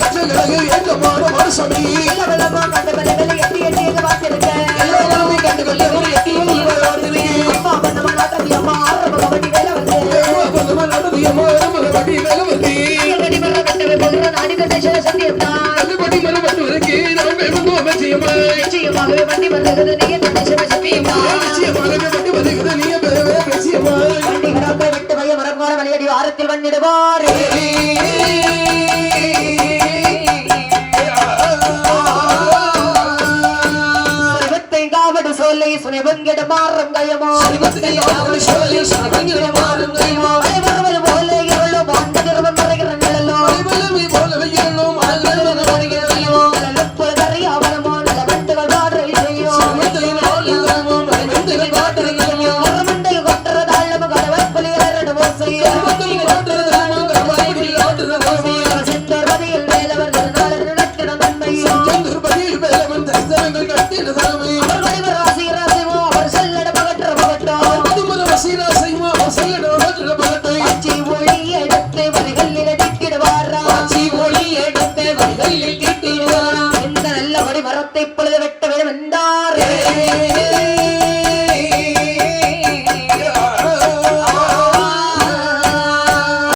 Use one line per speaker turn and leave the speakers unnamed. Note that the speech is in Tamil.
கட்சி கிழக்கு எங்க மாறு மனுஷனி
வெள்ள வெள்ளமா கண்டு வெள்ளை வெள்ளை எட்டி எட்டி எங்க பார்த்திருக்கேன் வாரத்தில் வந்திடுவாரே சொல்லி சுனை பங்கிட மாறும் கையமோ. சொல்லி சுனை பங்கிட மாறும் கையமோ இந்த நல்லபடி மரத்தை பொழுது வெட்ட வேண்டும் என்றார்.